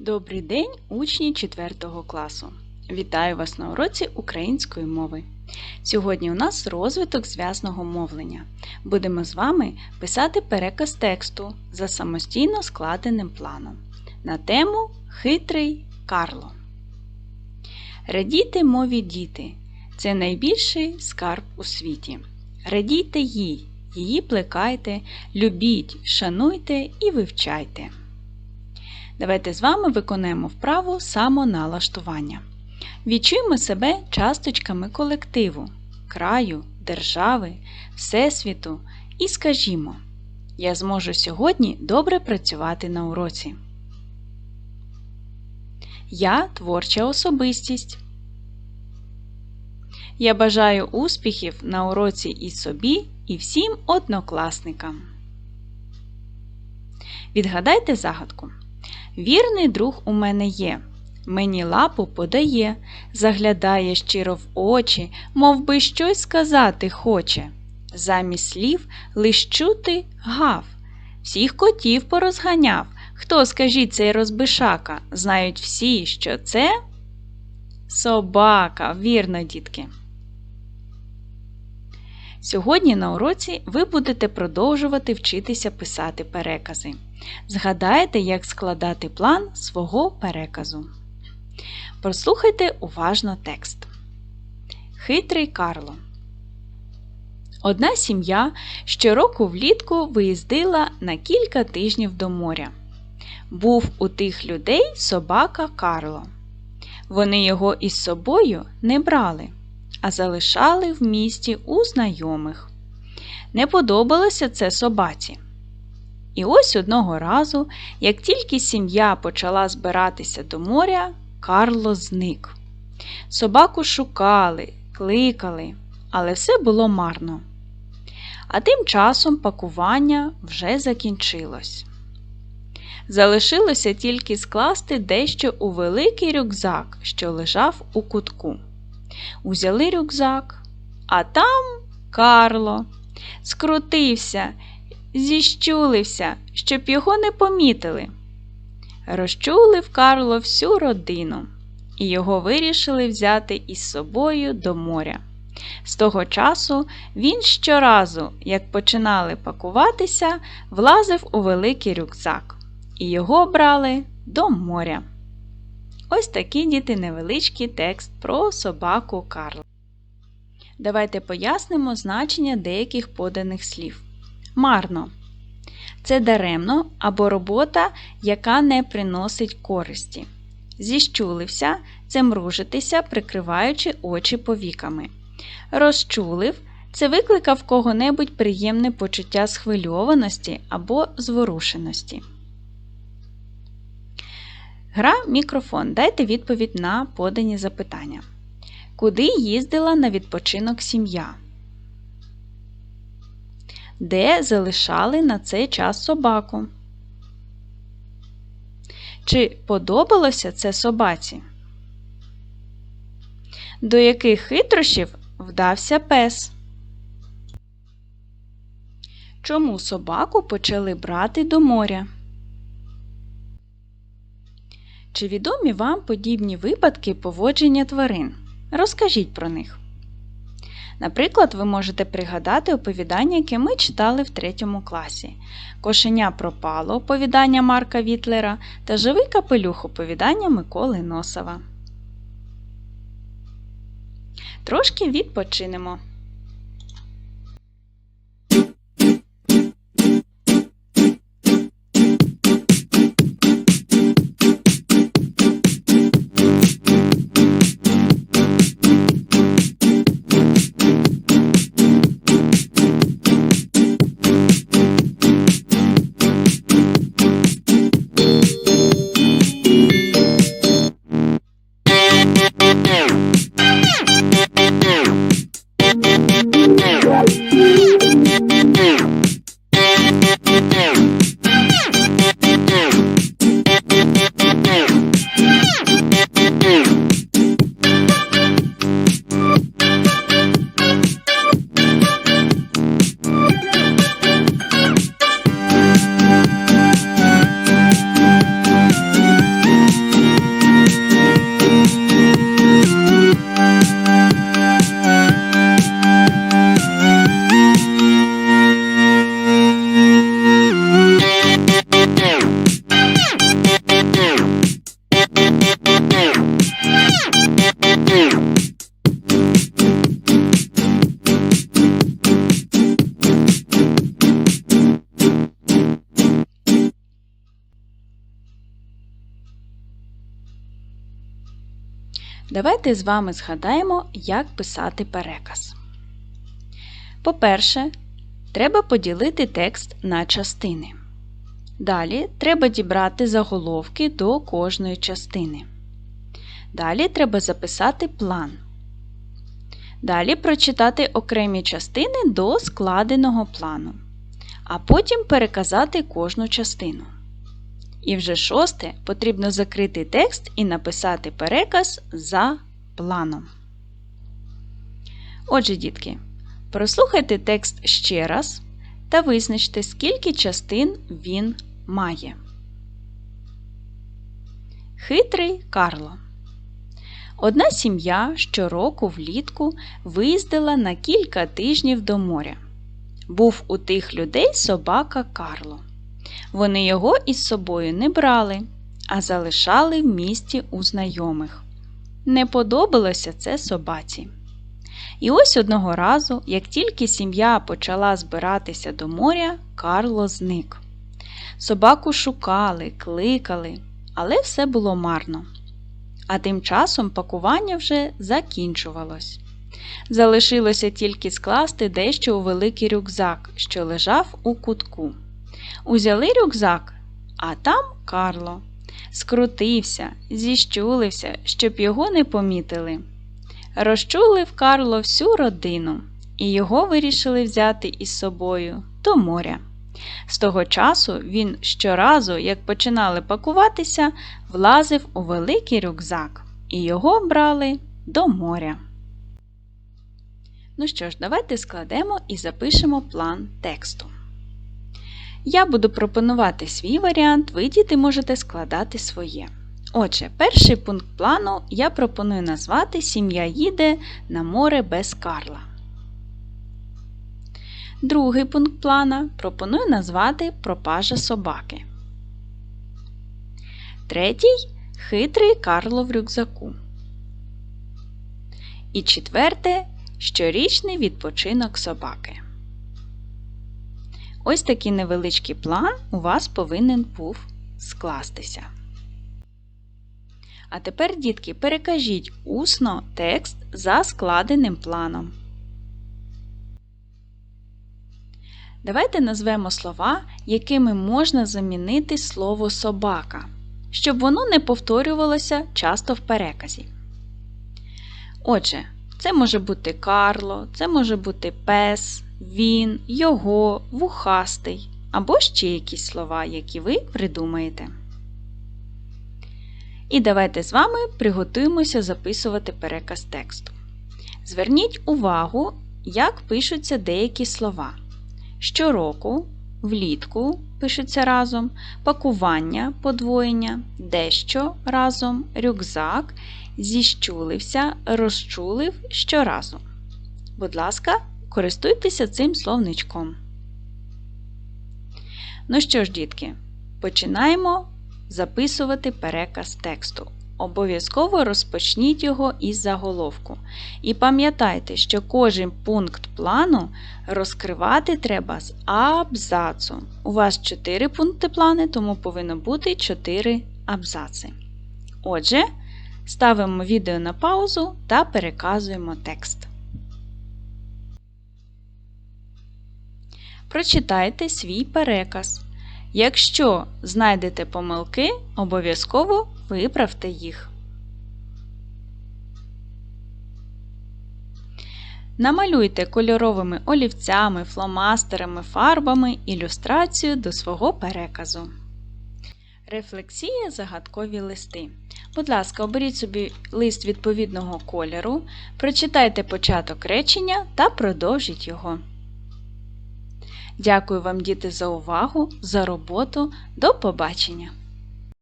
Добрий день, учні 4 класу! Вітаю вас на уроці української мови. Сьогодні у нас розвиток зв'язного мовлення. Будемо з вами писати переказ тексту за самостійно складеним планом на тему Хитрий Карло. Радійте мові діти це найбільший скарб у світі. Радійте їй, її плекайте, любіть, шануйте і вивчайте. Давайте з вами виконаємо вправу самоналаштування. Відчуємо себе часточками колективу, краю, держави, Всесвіту і скажімо: Я зможу сьогодні добре працювати на уроці. Я творча особистість. Я бажаю успіхів на уроці і собі, і всім однокласникам. Відгадайте загадку. Вірний друг у мене є. Мені лапу подає, заглядає щиро в очі, мов би щось сказати хоче. Замість слів лиш чути гав. Всіх котів порозганяв. Хто, скажіть, цей розбишака? Знають всі, що це собака, вірно, дітки. Сьогодні на уроці ви будете продовжувати вчитися писати перекази. Згадайте, як складати план свого переказу. Прослухайте уважно текст. Хитрий Карло. Одна сім'я щороку влітку виїздила на кілька тижнів до моря. Був у тих людей собака Карло. Вони його із собою не брали, а залишали в місті у знайомих. Не подобалося це собаці. І ось одного разу, як тільки сім'я почала збиратися до моря, Карло зник. Собаку шукали, кликали, але все було марно. А тим часом пакування вже закінчилось. Залишилося тільки скласти дещо у великий рюкзак, що лежав у кутку. Узяли рюкзак, а там Карло скрутився зіщулився, щоб його не помітили. Розчулив Карло всю родину, і його вирішили взяти із собою до моря. З того часу він щоразу, як починали пакуватися, влазив у великий рюкзак, і його брали до моря. Ось такий діти невеличкий текст про собаку Карла. Давайте пояснимо значення деяких поданих слів. Марно. Це даремно або робота, яка не приносить користі. Зіщулився це мружитися, прикриваючи очі повіками. Розчулив це викликав кого-небудь приємне почуття схвильованості або зворушеності. Гра мікрофон. Дайте відповідь на подані запитання. Куди їздила на відпочинок сім'я? де залишали на цей час собаку. Чи подобалося це собаці? До яких хитрощів вдався пес? Чому собаку почали брати до моря? Чи відомі вам подібні випадки поводження тварин? Розкажіть про них. Наприклад, ви можете пригадати оповідання, яке ми читали в третьому класі. Кошеня пропало оповідання Марка Вітлера та Живий капелюх оповідання Миколи Носова. Трошки відпочинемо. Thank you. Давайте з вами згадаємо, як писати переказ. По-перше, треба поділити текст на частини. Далі треба дібрати заголовки до кожної частини. Далі треба записати план. Далі прочитати окремі частини до складеного плану, а потім переказати кожну частину. І вже шосте потрібно закрити текст і написати переказ за планом. Отже, дітки, прослухайте текст ще раз та визначте, скільки частин він має. Хитрий Карло. Одна сім'я щороку влітку виїздила на кілька тижнів до моря. Був у тих людей собака Карло. Вони його із собою не брали, а залишали в місті у знайомих. Не подобалося це собаці. І ось одного разу, як тільки сім'я почала збиратися до моря, Карло зник. Собаку шукали, кликали, але все було марно. А тим часом пакування вже закінчувалось. Залишилося тільки скласти дещо у великий рюкзак, що лежав у кутку. Узяли рюкзак, а там Карло. Скрутився, зіщулився, щоб його не помітили. Розчулив Карло всю родину, і його вирішили взяти із собою до моря. З того часу він щоразу, як починали пакуватися, влазив у великий рюкзак, і його брали до моря. Ну що ж, давайте складемо і запишемо план тексту. Я буду пропонувати свій варіант, ви діти можете складати своє. Отже, перший пункт плану я пропоную назвати Сім'я їде на море без Карла. Другий пункт плана пропоную назвати Пропажа собаки. Третій хитрий Карло в рюкзаку. І четверте щорічний відпочинок собаки. Ось такий невеличкий план у вас повинен був скластися. А тепер, дітки, перекажіть усно текст за складеним планом. Давайте назвемо слова, якими можна замінити слово собака, щоб воно не повторювалося часто в переказі. Отже, це може бути Карло, це може бути пес, він, його, вухастий або ще якісь слова, які ви придумаєте. І давайте з вами приготуємося записувати переказ тексту. Зверніть увагу, як пишуться деякі слова. Щороку, влітку пишуться разом, пакування, подвоєння, дещо разом, рюкзак, зіщулився, розчулив щоразу. Будь ласка, користуйтеся цим словничком. Ну що ж, дітки, починаємо записувати переказ тексту. Обов'язково розпочніть його із заголовку. І пам'ятайте, що кожен пункт плану розкривати треба з абзацу. У вас 4 пункти плану, тому повинно бути 4 абзаци. Отже, ставимо відео на паузу та переказуємо текст. Прочитайте свій переказ. Якщо знайдете помилки, обов'язково виправте їх. Намалюйте кольоровими олівцями, фломастерами, фарбами ілюстрацію до свого переказу. Рефлексія загадкові листи. Будь ласка, оберіть собі лист відповідного кольору, прочитайте початок речення та продовжіть його. Дякую вам, діти, за увагу, за роботу. До побачення!